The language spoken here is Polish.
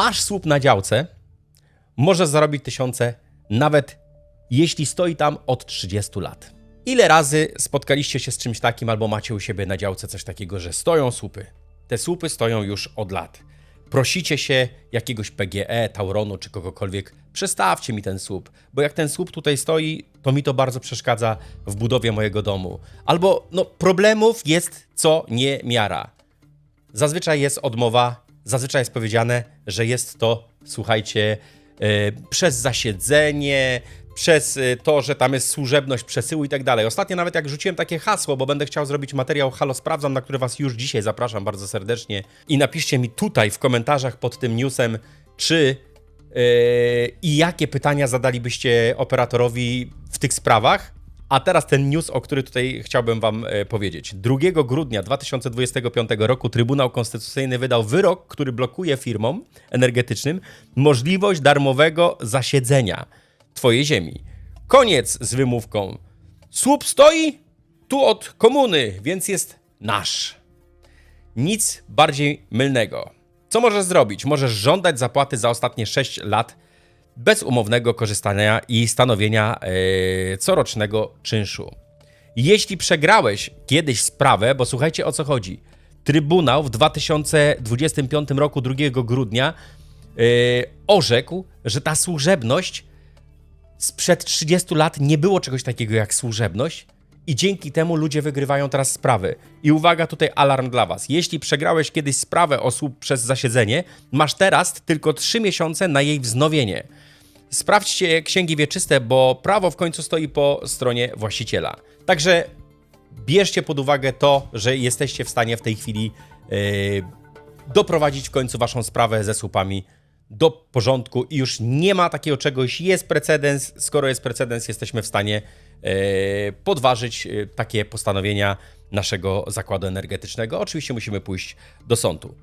masz słup na działce, możesz zarobić tysiące, nawet jeśli stoi tam od 30 lat. Ile razy spotkaliście się z czymś takim, albo macie u siebie na działce coś takiego, że stoją słupy? Te słupy stoją już od lat. Prosicie się jakiegoś PGE, Tauronu czy kogokolwiek, przestawcie mi ten słup, bo jak ten słup tutaj stoi, to mi to bardzo przeszkadza w budowie mojego domu. Albo, no, problemów jest co nie miara. Zazwyczaj jest odmowa, zazwyczaj jest powiedziane, że jest to, słuchajcie, e, przez zasiedzenie, przez e, to, że tam jest służebność przesyłu i tak dalej. Ostatnio nawet jak rzuciłem takie hasło, bo będę chciał zrobić materiał Halo Sprawdzam, na który was już dzisiaj zapraszam bardzo serdecznie i napiszcie mi tutaj w komentarzach pod tym newsem, czy e, i jakie pytania zadalibyście operatorowi w tych sprawach. A teraz ten news, o który tutaj chciałbym Wam e, powiedzieć. 2 grudnia 2025 roku Trybunał Konstytucyjny wydał wyrok, który blokuje firmom energetycznym możliwość darmowego zasiedzenia Twojej ziemi. Koniec z wymówką. Słup stoi tu od komuny, więc jest nasz. Nic bardziej mylnego. Co możesz zrobić? Możesz żądać zapłaty za ostatnie 6 lat bez umownego korzystania i stanowienia e, corocznego czynszu. Jeśli przegrałeś kiedyś sprawę, bo słuchajcie o co chodzi. Trybunał w 2025 roku 2 grudnia e, orzekł, że ta służebność sprzed 30 lat nie było czegoś takiego jak służebność i dzięki temu ludzie wygrywają teraz sprawy. I uwaga, tutaj alarm dla was. Jeśli przegrałeś kiedyś sprawę o słup przez zasiedzenie, masz teraz tylko 3 miesiące na jej wznowienie. Sprawdźcie księgi wieczyste, bo prawo w końcu stoi po stronie właściciela. Także bierzcie pod uwagę to, że jesteście w stanie w tej chwili yy, doprowadzić w końcu waszą sprawę ze słupami do porządku i już nie ma takiego czegoś, jest precedens. Skoro jest precedens, jesteśmy w stanie e, podważyć e, takie postanowienia naszego zakładu energetycznego. Oczywiście musimy pójść do sądu.